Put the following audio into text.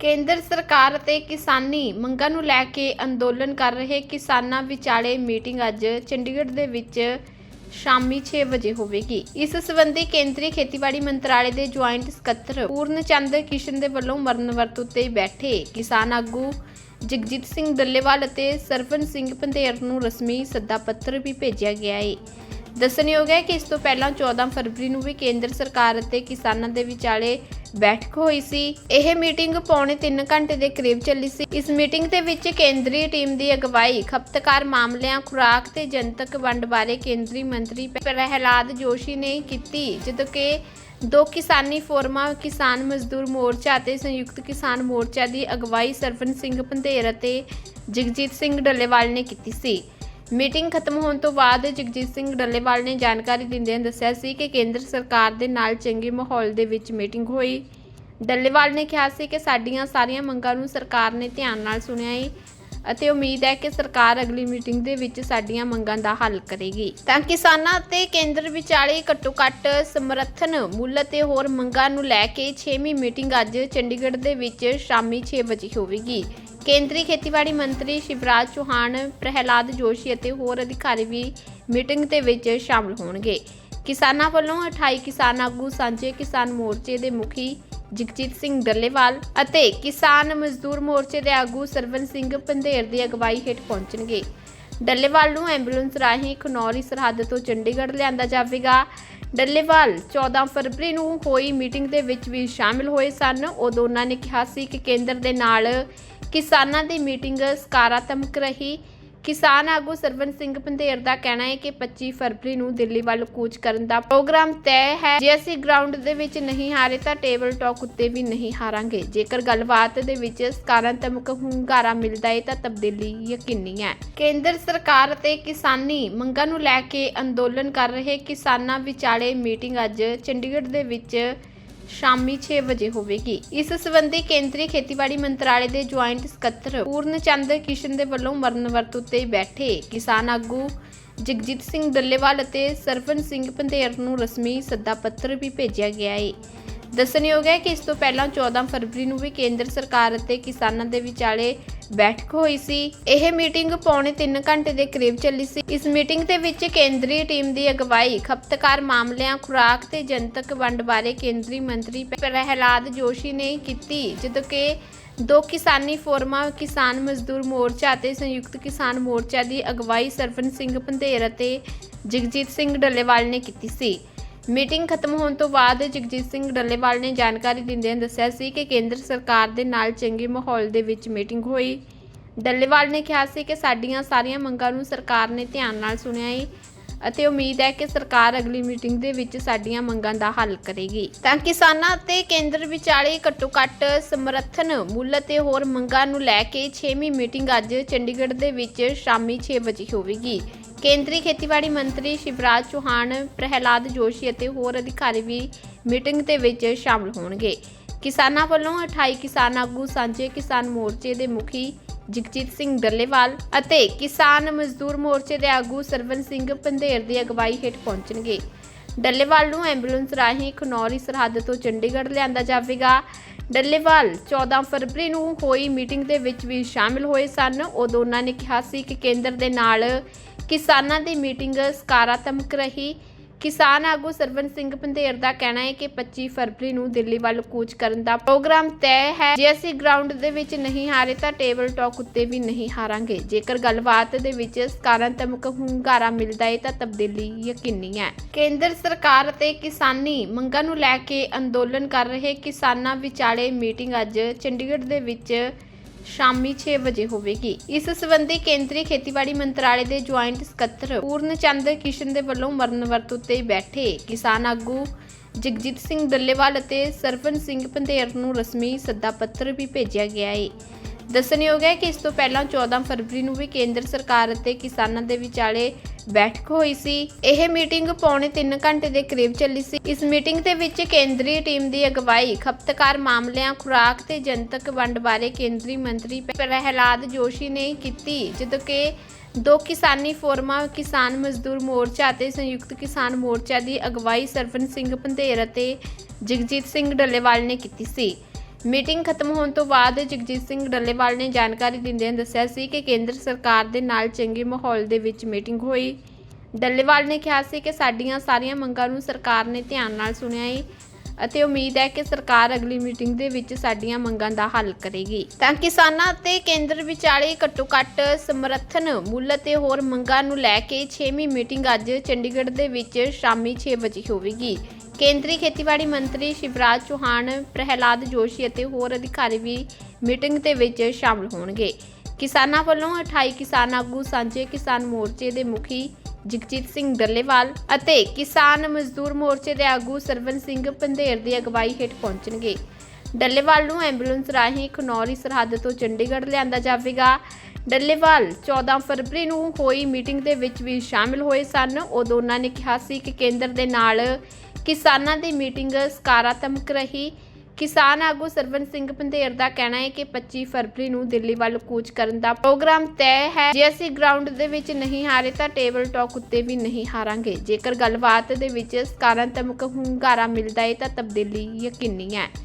ਕੇਂਦਰ ਸਰਕਾਰ ਅਤੇ ਕਿਸਾਨੀ ਮੰਗਾਂ ਨੂੰ ਲੈ ਕੇ ਅੰਦੋਲਨ ਕਰ ਰਹੇ ਕਿਸਾਨਾਂ ਵਿਚਾਲੇ ਮੀਟਿੰਗ ਅੱਜ ਚੰਡੀਗੜ੍ਹ ਦੇ ਵਿੱਚ ਸ਼ਾਮੀ 6 ਵਜੇ ਹੋਵੇਗੀ। ਇਸ ਸੰਬੰਧੀ ਕੇਂਦਰੀ ਖੇਤੀਬਾੜੀ ਮੰਤਰਾਲੇ ਦੇ ਜੁਆਇੰਟ ਸਕੱਤਰ ਪੂਰਨ ਚੰਦ ਕਿਸ਼ਨ ਦੇ ਵੱਲੋਂ ਮਰਨ ਵਰਤ ਉੱਤੇ ਬੈਠੇ ਕਿਸਾਨ ਆਗੂ ਜਗਜੀਤ ਸਿੰਘ ਡੱਲੇਵਾਲ ਅਤੇ ਸਰਵਨ ਸਿੰਘ ਪੰਧੇਰ ਨੂੰ ਰਸਮੀ ਸੱਦਾ ਪੱਤਰ ਵੀ ਭੇਜਿਆ ਗਿਆ ਹੈ ਦੱਸਣਯੋਗ ਹੈ ਕਿ ਇਸ ਤੋਂ ਪਹਿਲਾਂ 14 ਫਰਵਰੀ ਨੂੰ ਵੀ ਕੇਂਦਰ ਸਰਕਾਰ ਅਤੇ ਕਿਸਾਨਾਂ ਦੇ ਵਿਚਾਲੇ ਬੈਠਕ ਹੋਈ ਸੀ। ਇਹ ਮੀਟਿੰਗ ਪੌਣੇ 3 ਘੰਟੇ ਦੇ ਕਰੀਬ ਚੱਲੀ ਸੀ। ਇਸ ਮੀਟਿੰਗ ਦੇ ਵਿੱਚ ਕੇਂਦਰੀ ਟੀਮ ਦੀ ਅਗਵਾਈ, ਖਪਤਕਾਰ ਮਾਮਲਿਆਂ, ਖੁਰਾਕ ਤੇ ਜਨਤਕ ਵੰਡ ਬਾਰੇ ਕੇਂਦਰੀ ਮੰਤਰੀ ਪ੍ਰਹਿਲਾਦ ਜੋਸ਼ੀ ਨੇ ਕੀਤੀ, ਜਦੋਂ ਕਿ ਦੋ ਕਿਸਾਨੀ ਫੋਰਮਾਂ, ਕਿਸਾਨ ਮਜ਼ਦੂਰ ਮੋਰਚਾ ਅਤੇ ਸੰਯੁਕਤ ਕਿਸਾਨ ਮੋਰਚਾ ਦੀ ਅਗਵਾਈ ਸਰਵਨ ਸਿੰਘ ਪੰਧੇਰ ਅਤੇ ਜਗਜੀਤ ਸਿੰਘ ਡੱਲੇਵਾਲ ਨੇ ਕੀਤੀ ਸੀ। ਮੀਟਿੰਗ ਖਤਮ ਹੋਣ ਤੋਂ ਬਾਅਦ ਜਗਜੀਤ ਸਿੰਘ ਡੱਲੇਵਾਲ ਨੇ ਜਾਣਕਾਰੀ ਦਿੰਦਿਆਂ ਦੱਸਿਆ ਸੀ ਕਿ ਕੇਂਦਰ ਸਰਕਾਰ ਦੇ ਨਾਲ ਚੰਗੇ ਮਾਹੌਲ ਦੇ ਵਿੱਚ ਮੀਟਿੰਗ ਹੋਈ। ਡੱਲੇਵਾਲ ਨੇ ਕਿਹਾ ਸੀ ਕਿ ਸਾਡੀਆਂ ਸਾਰੀਆਂ ਮੰਗਾਂ ਨੂੰ ਸਰਕਾਰ ਨੇ ਧਿਆਨ ਨਾਲ ਸੁਣਿਆ ਹੈ ਅਤੇ ਉਮੀਦ ਹੈ ਕਿ ਸਰਕਾਰ ਅਗਲੀ ਮੀਟਿੰਗ ਦੇ ਵਿੱਚ ਸਾਡੀਆਂ ਮੰਗਾਂ ਦਾ ਹੱਲ ਕਰੇਗੀ। ਤਾਂ ਕਿਸਾਨਾਂ ਅਤੇ ਕੇਂਦਰ ਵਿਚਾਲੇ ਘੱਟੋ-ਘੱਟ ਸਮਰਥਨ ਮੁੱਲ ਅਤੇ ਹੋਰ ਮੰਗਾਂ ਨੂੰ ਲੈ ਕੇ 6ਵੀਂ ਮੀਟਿੰਗ ਅੱਜ ਚੰਡੀਗੜ੍ਹ ਦੇ ਵਿੱਚ ਸ਼ਾਮੀ 6 ਵਜੇ ਹੋਵੇਗੀ। ਕੇਂਦਰੀ ਖੇਤੀਬਾੜੀ ਮੰਤਰੀ ਸ਼ਿਵਰਾਜ ਚੌਹਾਨ, ਪ੍ਰਹਿਲਾਦ ਜੋਸ਼ੀ ਅਤੇ ਹੋਰ ਅਧਿਕਾਰੀ ਵੀ ਮੀਟਿੰਗ ਦੇ ਵਿੱਚ ਸ਼ਾਮਲ ਹੋਣਗੇ। ਕਿਸਾਨਾਂ ਵੱਲੋਂ 28 ਕਿਸਾਨ ਆਗੂ, ਸਾਂਝੇ ਕਿਸਾਨ ਮੋਰਚੇ ਦੇ ਮੁਖੀ ਜਗਜੀਤ ਸਿੰਘ ਡੱਲੇਵਾਲ ਅਤੇ ਕਿਸਾਨ ਮਜ਼ਦੂਰ ਮੋਰਚੇ ਦੇ ਆਗੂ ਸਰਵਨ ਸਿੰਘ ਪੰਧੇਰ ਦੀ ਅਗਵਾਈ ਹੇਠ ਪਹੁੰਚਣਗੇ। ਡੱਲੇਵਾਲ ਨੂੰ ਐਂਬੂਲੈਂਸ ਰਾਹੀਂ ਖਨੌਰੀ ਸਰਹੱਦ ਤੋਂ ਚੰਡੀਗੜ੍ਹ ਲਿਆਂਦਾ ਜਾਵੇਗਾ। ਡੱਲੇਵਾਲ 14 ਫਰਵਰੀ ਨੂੰ ਹੋਈ ਮੀਟਿੰਗ ਦੇ ਵਿੱਚ ਵੀ ਸ਼ਾਮਿਲ ਹੋਏ ਸਨ। ਉਦੋਂ ਉਹਨਾਂ ਨੇ ਕਿਹਾ ਸੀ ਕਿ ਕੇਂਦਰ ਦੇ ਨਾਲ ਕਿਸਾਨਾਂ ਦੀ ਮੀਟਿੰਗ ਸਕਾਰਾਤਮਕ ਰਹੀ। ਕਿਸਾਨ ਆਗੂ ਸਰਵਨ ਸਿੰਘ ਪੰਧੇਰ ਦਾ ਕਹਿਣਾ ਹੈ ਕਿ 25 ਫਰਵਰੀ ਨੂੰ ਦਿੱਲੀ ਵੱਲ ਕੂਚ ਕਰਨ ਦਾ ਪ੍ਰੋਗਰਾਮ ਤੈਅ ਹੈ। ਜੇ ਅਸੀਂ ਗਰਾਊਂਡ ਦੇ ਵਿੱਚ ਨਹੀਂ ਹਾਰੇ ਤਾਂ ਟੇਬਲ ਟਾਕ ਉੱਤੇ ਵੀ ਨਹੀਂ ਹਾਰਾਂਗੇ। ਜੇਕਰ ਗੱਲਬਾਤ ਦੇ ਵਿੱਚ ਸਕਾਰਾਤਮਕ ਹੁੰਗਾਰਾ ਮਿਲਦਾ ਹੈ ਤਾਂ ਤਬਦੀਲੀ ਯਕੀਨੀ ਹੈ। ਕੇਂਦਰ ਸਰਕਾਰ ਅਤੇ ਕਿਸਾਨੀ ਮੰਗਾਂ ਨੂੰ ਲੈ ਕੇ ਅੰਦੋਲਨ ਕਰ ਰਹੇ ਕਿਸਾਨਾਂ ਵਿਚਾਲੇ ਮੀਟਿੰਗ ਅੱਜ ਚੰਡੀਗੜ੍ਹ ਦੇ ਵਿੱਚ ਸ਼ਾਮੀ 6 ਵਜੇ ਹੋਵੇਗੀ। ਇਸ ਸੰਬੰਧੀ ਕੇਂਦਰੀ ਖੇਤੀਬਾੜੀ ਮੰਤਰਾਲੇ ਦੇ ਜੁਆਇੰਟ ਸਕੱਤਰ ਪੂਰਨ ਚੰਦ ਕਿਸ਼ਨ ਦੇ ਵੱਲੋਂ ਮਰਨ ਵਰਤ ਉੱਤੇ ਬੈਠੇ ਕਿਸਾਨ ਆਗੂ ਜਗਜੀਤ ਸਿੰਘ ਡੱਲੇਵਾਲ ਅਤੇ ਸਰਵਨ ਸਿੰਘ ਪੰਧੇਰ ਨੂੰ ਰਸਮੀ ਸੱਦਾ ਪੱਤਰ ਵੀ ਭੇਜਿਆ ਗਿਆ ਹੈ ਦੱਸਣਯੋਗ ਹੈ ਕਿ ਇਸ ਤੋਂ ਪਹਿਲਾਂ 14 ਫਰਵਰੀ ਨੂੰ ਵੀ ਕੇਂਦਰ ਸਰਕਾਰ ਅਤੇ ਕਿਸਾਨਾਂ ਦੇ ਵਿਚਾਲੇ ਬੈਠਕ ਹੋਈ ਸੀ। ਇਹ ਮੀਟਿੰਗ ਪੌਣੇ 3 ਘੰਟੇ ਦੇ ਕਰੀਬ ਚੱਲੀ ਸੀ। ਇਸ ਮੀਟਿੰਗ ਦੇ ਵਿੱਚ ਕੇਂਦਰੀ ਟੀਮ ਦੀ ਅਗਵਾਈ, ਖਪਤਕਾਰ ਮਾਮਲਿਆਂ, ਖੁਰਾਕ ਤੇ ਜਨਤਕ ਵੰਡ ਬਾਰੇ ਕੇਂਦਰੀ ਮੰਤਰੀ ਪ੍ਰਹਿਲਾਦ ਜੋਸ਼ੀ ਨੇ ਕੀਤੀ, ਜਦੋਂ ਕਿ ਦੋ ਕਿਸਾਨੀ ਫੋਰਮਾਂ, ਕਿਸਾਨ ਮਜ਼ਦੂਰ ਮੋਰਚਾ ਅਤੇ ਸੰਯੁਕਤ ਕਿਸਾਨ ਮੋਰਚਾ ਦੀ ਅਗਵਾਈ ਸਰਵਨ ਸਿੰਘ ਪੰਧੇਰ ਅਤੇ ਜਗਜੀਤ ਸਿੰਘ ਡੱਲੇਵਾਲ ਨੇ ਕੀਤੀ ਸੀ। ਮੀਟਿੰਗ ਖਤਮ ਹੋਣ ਤੋਂ ਬਾਅਦ ਜਗਜੀਤ ਸਿੰਘ ਡੱਲੇਵਾਲ ਨੇ ਜਾਣਕਾਰੀ ਦਿੰਦਿਆਂ ਦੱਸਿਆ ਸੀ ਕਿ ਕੇਂਦਰ ਸਰਕਾਰ ਦੇ ਨਾਲ ਚੰਗੇ ਮਾਹੌਲ ਦੇ ਵਿੱਚ ਮੀਟਿੰਗ ਹੋਈ। ਡੱਲੇਵਾਲ ਨੇ ਕਿਹਾ ਸੀ ਕਿ ਸਾਡੀਆਂ ਸਾਰੀਆਂ ਮੰਗਾਂ ਨੂੰ ਸਰਕਾਰ ਨੇ ਧਿਆਨ ਨਾਲ ਸੁਣਿਆ ਹੈ ਅਤੇ ਉਮੀਦ ਹੈ ਕਿ ਸਰਕਾਰ ਅਗਲੀ ਮੀਟਿੰਗ ਦੇ ਵਿੱਚ ਸਾਡੀਆਂ ਮੰਗਾਂ ਦਾ ਹੱਲ ਕਰੇਗੀ। ਤਾਂ ਕਿਸਾਨਾਂ ਅਤੇ ਕੇਂਦਰ ਵਿਚਾਲੇ ਘੱਟੋ-ਘੱਟ ਸਮਰਥਨ ਮੁੱਲ ਅਤੇ ਹੋਰ ਮੰਗਾਂ ਨੂੰ ਲੈ ਕੇ 6ਵੀਂ ਮੀਟਿੰਗ ਅੱਜ ਚੰਡੀਗੜ੍ਹ ਦੇ ਵਿੱਚ ਸ਼ਾਮੀ 6 ਵਜੇ ਹੋਵੇਗੀ। ਕੇਂਦਰੀ ਖੇਤੀਬਾੜੀ ਮੰਤਰੀ ਸ਼ਿਵਰਾਜ ਚੌਹਾਨ, ਪ੍ਰਹਿਲਾਦ ਜੋਸ਼ੀ ਅਤੇ ਹੋਰ ਅਧਿਕਾਰੀ ਵੀ ਮੀਟਿੰਗ ਦੇ ਵਿੱਚ ਸ਼ਾਮਲ ਹੋਣਗੇ। ਕਿਸਾਨਾਂ ਵੱਲੋਂ 28 ਕਿਸਾਨ ਆਗੂ, ਸਾਂਝੇ ਕਿਸਾਨ ਮੋਰਚੇ ਦੇ ਮੁਖੀ ਜਗਜੀਤ ਸਿੰਘ ਡੱਲੇਵਾਲ ਅਤੇ ਕਿਸਾਨ ਮਜ਼ਦੂਰ ਮੋਰਚੇ ਦੇ ਆਗੂ ਸਰਵਨ ਸਿੰਘ ਪੰਧੇਰ ਦੀ ਅਗਵਾਈ ਹੇਠ ਪਹੁੰਚਣਗੇ। ਡੱਲੇਵਾਲ ਨੂੰ ਐਂਬੂਲੈਂਸ ਰਾਹੀਂ ਖਨੌਰੀ ਸਰਹੱਦ ਤੋਂ ਚੰਡੀਗੜ੍ਹ ਲਿਆਂਦਾ ਜਾਵੇਗਾ। ਡੱਲੇਵਾਲ 14 ਫਰਵਰੀ ਨੂੰ ਹੋਈ ਮੀਟਿੰਗ ਦੇ ਵਿੱਚ ਵੀ ਸ਼ਾਮਿਲ ਹੋਏ ਸਨ। ਉਦੋਂ ਉਹਨਾਂ ਨੇ ਕਿਹਾ ਸੀ ਕਿ ਕੇਂਦਰ ਦੇ ਨਾਲ ਕਿਸਾਨਾਂ ਦੀ ਮੀਟਿੰਗ ਸਕਾਰਾਤਮਕ ਰਹੀ। ਕਿਸਾਨ ਆਗੂ ਸਰਵਨ ਸਿੰਘ ਪੰਧੇਰ ਦਾ ਕਹਿਣਾ ਹੈ ਕਿ 25 ਫਰਵਰੀ ਨੂੰ ਦਿੱਲੀ ਵੱਲ ਕੂਚ ਕਰਨ ਦਾ ਪ੍ਰੋਗਰਾਮ ਤੈਅ ਹੈ। ਜੇ ਅਸੀਂ ਗਰਾਊਂਡ ਦੇ ਵਿੱਚ ਨਹੀਂ ਹਾਰੇ ਤਾਂ ਟੇਬਲ ਟਾਕ ਉੱਤੇ ਵੀ ਨਹੀਂ ਹਾਰਾਂਗੇ। ਜੇਕਰ ਗੱਲਬਾਤ ਦੇ ਵਿੱਚ ਸਕਾਰਾਤਮਕ ਹੁੰਗਾਰਾ ਮਿਲਦਾ ਹੈ ਤਾਂ ਤਬਦੀਲੀ ਯਕੀਨੀ ਹੈ। ਕੇਂਦਰ ਸਰਕਾਰ ਅਤੇ ਕਿਸਾਨੀ ਮੰਗਾਂ ਨੂੰ ਲੈ ਕੇ ਅੰਦੋਲਨ ਕਰ ਰਹੇ ਕਿਸਾਨਾਂ ਵਿਚਾਲੇ ਮੀਟਿੰਗ ਅੱਜ ਚੰਡੀਗੜ੍ਹ ਦੇ ਵਿੱਚ ਸ਼ਾਮੀ 6 ਵਜੇ ਹੋਵੇਗੀ। ਇਸ ਸੰਬੰਧੀ ਕੇਂਦਰੀ ਖੇਤੀਬਾੜੀ ਮੰਤਰਾਲੇ ਦੇ ਜੁਆਇੰਟ ਸਕੱਤਰ ਪੂਰਨ ਚੰਦ ਕਿਸ਼ਨ ਦੇ ਵੱਲੋਂ ਮਰਨ ਵਰਤ ਉੱਤੇ ਬੈਠੇ। ਕਿਸਾਨ ਆਗੂ ਜਗਜੀਤ ਸਿੰਘ ਡੱਲੇਵਾਲ ਅਤੇ ਸਰਵਨ ਸਿੰਘ ਪੰਧੇਰ ਨੂੰ ਰਸਮੀ ਸੱਦਾ ਪੱਤਰ ਵੀ ਭੇਜਿਆ ਗਿਆ ਹੈ ਦੱਸਣਯੋਗ ਹੈ ਕਿ ਇਸ ਤੋਂ ਪਹਿਲਾਂ 14 ਫਰਵਰੀ ਨੂੰ ਵੀ ਕੇਂਦਰ ਸਰਕਾਰ ਅਤੇ ਕਿਸਾਨਾਂ ਦੇ ਵਿਚਾਲੇ ਬੈਠਕ ਹੋਈ ਸੀ। ਇਹ ਮੀਟਿੰਗ ਪੌਣੇ 3 ਘੰਟੇ ਦੇ ਕਰੀਬ ਚੱਲੀ ਸੀ। ਇਸ ਮੀਟਿੰਗ ਦੇ ਵਿੱਚ ਕੇਂਦਰੀ ਟੀਮ ਦੀ ਅਗਵਾਈ, ਖਪਤਕਾਰ ਮਾਮਲਿਆਂ, ਖੁਰਾਕ ਤੇ ਜਨਤਕ ਵੰਡ ਬਾਰੇ ਕੇਂਦਰੀ ਮੰਤਰੀ ਪ੍ਰਹਿਲਾਦ ਜੋਸ਼ੀ ਨੇ ਕੀਤੀ, ਜਦੋਂ ਕਿ ਦੋ ਕਿਸਾਨੀ ਫੋਰਮਾਂ, ਕਿਸਾਨ ਮਜ਼ਦੂਰ ਮੋਰਚਾ ਅਤੇ ਸੰਯੁਕਤ ਕਿਸਾਨ ਮੋਰਚਾ ਦੀ ਅਗਵਾਈ ਸਰਵਨ ਸਿੰਘ ਪੰਧੇਰ ਅਤੇ ਜਗਜੀਤ ਸਿੰਘ ਡੱਲੇਵਾਲ ਨੇ ਕੀਤੀ ਸੀ। ਮੀਟਿੰਗ ਖਤਮ ਹੋਣ ਤੋਂ ਬਾਅਦ ਜਗਜੀਤ ਸਿੰਘ ਡੱਲੇਵਾਲ ਨੇ ਜਾਣਕਾਰੀ ਦਿੰਦਿਆਂ ਦੱਸਿਆ ਸੀ ਕਿ ਕੇਂਦਰ ਸਰਕਾਰ ਦੇ ਨਾਲ ਚੰਗੇ ਮਾਹੌਲ ਦੇ ਵਿੱਚ ਮੀਟਿੰਗ ਹੋਈ। ਡੱਲੇਵਾਲ ਨੇ ਕਿਹਾ ਸੀ ਕਿ ਸਾਡੀਆਂ ਸਾਰੀਆਂ ਮੰਗਾਂ ਨੂੰ ਸਰਕਾਰ ਨੇ ਧਿਆਨ ਨਾਲ ਸੁਣਿਆ ਹੈ ਅਤੇ ਉਮੀਦ ਹੈ ਕਿ ਸਰਕਾਰ ਅਗਲੀ ਮੀਟਿੰਗ ਦੇ ਵਿੱਚ ਸਾਡੀਆਂ ਮੰਗਾਂ ਦਾ ਹੱਲ ਕਰੇਗੀ। ਤਾਂ ਕਿਸਾਨਾਂ ਅਤੇ ਕੇਂਦਰ ਵਿਚਾਲੇ ਘੱਟੋ-ਘੱਟ ਸਮਰਥਨ ਮੁੱਲ ਅਤੇ ਹੋਰ ਮੰਗਾਂ ਨੂੰ ਲੈ ਕੇ 6ਵੀਂ ਮੀਟਿੰਗ ਅੱਜ ਚੰਡੀਗੜ੍ਹ ਦੇ ਵਿੱਚ ਸ਼ਾਮੀ 6 ਵਜੇ ਹੋਵੇਗੀ। ਕੇਂਦਰੀ ਖੇਤੀਬਾੜੀ ਮੰਤਰੀ ਸ਼ਿਵਰਾਜ ਚੌਹਾਨ, ਪ੍ਰਹਿਲਾਦ ਜੋਸ਼ੀ ਅਤੇ ਹੋਰ ਅਧਿਕਾਰੀ ਵੀ ਮੀਟਿੰਗ ਦੇ ਵਿੱਚ ਸ਼ਾਮਲ ਹੋਣਗੇ। ਕਿਸਾਨਾਂ ਵੱਲੋਂ 28 ਕਿਸਾਨ ਆਗੂ, ਸਾਂਝੇ ਕਿਸਾਨ ਮੋਰਚੇ ਦੇ ਮੁਖੀ ਜਗਜੀਤ ਸਿੰਘ ਡੱਲੇਵਾਲ ਅਤੇ ਕਿਸਾਨ ਮਜ਼ਦੂਰ ਮੋਰਚੇ ਦੇ ਆਗੂ ਸਰਵਨ ਸਿੰਘ ਪੰਧੇਰ ਦੀ ਅਗਵਾਈ ਹੇਠ ਪਹੁੰਚਣਗੇ। ਡੱਲੇਵਾਲ ਨੂੰ ਐਂਬੂਲੈਂਸ ਰਾਹੀਂ ਖਨੌਰੀ ਸਰਹੱਦ ਤੋਂ ਚੰਡੀਗੜ੍ਹ ਲਿਆਂਦਾ ਜਾਵੇਗਾ। ਡੱਲੇਵਾਲ 14 ਫਰਵਰੀ ਨੂੰ ਹੋਈ ਮੀਟਿੰਗ ਦੇ ਵਿੱਚ ਵੀ ਸ਼ਾਮਿਲ ਹੋਏ ਸਨ। ਉਦੋਂ ਉਹਨਾਂ ਨੇ ਕਿਹਾ ਸੀ ਕਿ ਕੇਂਦਰ ਦੇ ਨਾਲ ਕਿਸਾਨਾਂ ਦੀ ਮੀਟਿੰਗ ਸਕਾਰਾਤਮਕ ਰਹੀ। ਕਿਸਾਨ ਆਗੂ ਸਰਵਨ ਸਿੰਘ ਪੰਧੇਰ ਦਾ ਕਹਿਣਾ ਹੈ ਕਿ 25 ਫਰਵਰੀ ਨੂੰ ਦਿੱਲੀ ਵੱਲ ਕੂਚ ਕਰਨ ਦਾ ਪ੍ਰੋਗਰਾਮ ਤੈਅ ਹੈ। ਜੇ ਅਸੀਂ ਗਰਾਊਂਡ ਦੇ ਵਿੱਚ ਨਹੀਂ ਹਾਰੇ ਤਾਂ ਟੇਬਲ ਟਾਕ ਉੱਤੇ ਵੀ ਨਹੀਂ ਹਾਰਾਂਗੇ। ਜੇਕਰ ਗੱਲਬਾਤ ਦੇ ਵਿੱਚ ਸਕਾਰਾਤਮਕ ਹੁੰਗਾਰਾ ਮਿਲਦਾ ਹੈ ਤਾਂ ਤਬਦੀਲੀ ਯਕੀਨੀ ਹੈ।